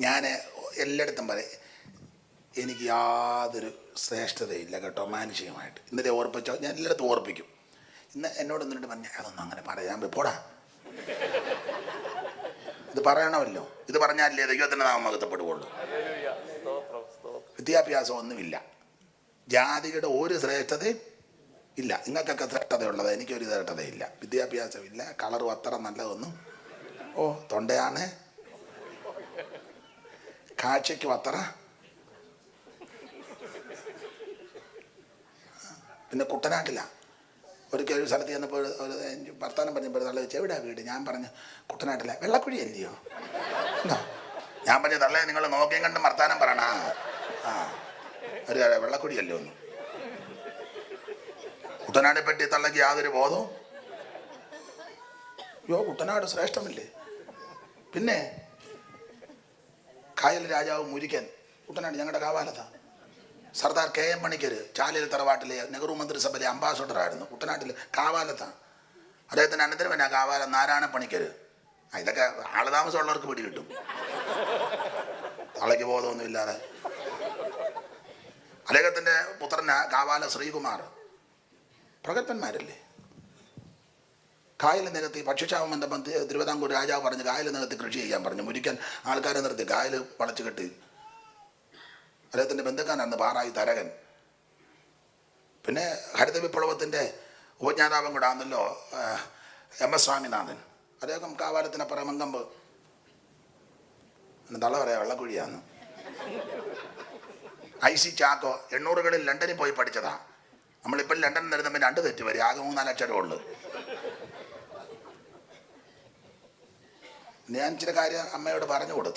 ഞാൻ എല്ലായിടത്തും പറയും എനിക്ക് യാതൊരു ശ്രേഷ്ഠതയില്ല കേട്ടോ മാനുഷികമായിട്ട്. ഇന്നലെ ഓർപ്പിച്ചോ ഞാൻ എല്ലായിടത്തും ഓർപ്പിക്കും ഇന്ന് എന്നോട് എന്നിട്ട് പറഞ്ഞ അതൊന്നും അങ്ങനെ പറയാൻ പോടാ. ഇത് പറയണമല്ലോ ഇത് പറഞ്ഞാലേ ദൈവത്തിന്റെ നാമം അകത്തപ്പെടുകയുള്ളൂ. വിദ്യാഭ്യാസം ഒന്നുമില്ല. ജാതിയുടെ ഒരു ശ്രേഷ്ഠതയും ഇല്ല. നിങ്ങൾക്കൊക്കെ ശ്രേഷ്ഠതയുള്ളത് എനിക്കൊരു ശ്രേഷ്ഠതയില്ല. വിദ്യാഭ്യാസമില്ല കളറും അത്ര നല്ലതൊന്നും ഓ തൊണ്ടയാണ്. കാഴ്ചയ്ക്കും അത്ര പിന്നെ കുട്ടനാട്ടില്ല ഒരിക്കൽ ഒരു സ്ഥലത്ത് ചെന്നപ്പോൾ ഒരു- വർത്താനം പറഞ്ഞപ്പോൾ തള്ള വെച്ച് എവിടെയാ വീട്? ഞാൻ പറഞ്ഞു കുട്ടനാട്ടില്ല വെള്ളക്കുഴി അല്ലയോ? ഞാൻ പറഞ്ഞു തള്ളേ നിങ്ങൾ നോക്കിയും കണ്ടും വർത്താനം പറയണ ആ. ഒരു വെള്ളക്കുഴി അല്ലേ ഒന്ന് കുട്ടനാടെ പറ്റി തള്ളക്ക് യാതൊരു ബോധവും? യോ കുട്ടനാട് ശ്രേഷ്ഠമില്ലേ? പിന്നെ കായൽ രാജാവ് മുരിക്കൻ കുട്ടനാട് ഞങ്ങളുടെ കാവാലത്താ. സർദാർ കെ എം പണിക്കർ ചാലിൽ തറവാട്ടിലെ നെഹ്റു മന്ത്രിസഭയിലെ അംബാസഡർ ആയിരുന്നു കുട്ടനാട്ടിൽ കാവാലത്ത. അദ്ദേഹത്തിന് അനന്തരവനാ കാവാലം നാരായണ പണിക്കർ ഇതൊക്കെ ആൾ പിടി കിട്ടും. തളയ്ക്ക് ബോധമൊന്നുമില്ലാതെ. അദ്ദേഹത്തിന്റെ പുത്രനാ കാവാല ശ്രീകുമാർ. പ്രഗത്ഭന്മാരല്ലേ? കായൽ നികത്തി ഭക്ഷ്യക്ഷാമം ബന്ധം തിരുവിതാംകൂർ രാജാവ് പറഞ്ഞ് കായൽ നികത്തി കൃഷി ചെയ്യാൻ പറഞ്ഞു. മുരിക്കാൻ ആൾക്കാരെ നിർത്തി കായൽ വളച്ചു കെട്ടി. അദ്ദേഹത്തിന്റെ ബന്ധുക്കാനായിരുന്നു പാറായി തരകൻ. പിന്നെ ഹരിത വിപ്ലവത്തിന്റെ ഉപജ്ഞാതാവും കൂടെ ആണല്ലോ എം എസ് സ്വാമിനാഥൻ. അദ്ദേഹം കാവാലത്തിനപ്പുറം മങ്കമ്പ് തള്ള പറയാം വെള്ളക്കുഴിയാന്ന്. ഐ സി ചാക്കോ എണ്ണൂറുകളിൽ ലണ്ടനിൽ പോയി പഠിച്ചതാ. നമ്മളിപ്പോൾ ലണ്ടനിൽ നിരുന്നപ്പോൾ രണ്ട് തെറ്റ് വരും. ആകെ മൂന്നാൽ അക്ഷരമേ ഞാൻ ചില കാര്യം അമ്മയോട് പറഞ്ഞു കൊടുത്തു.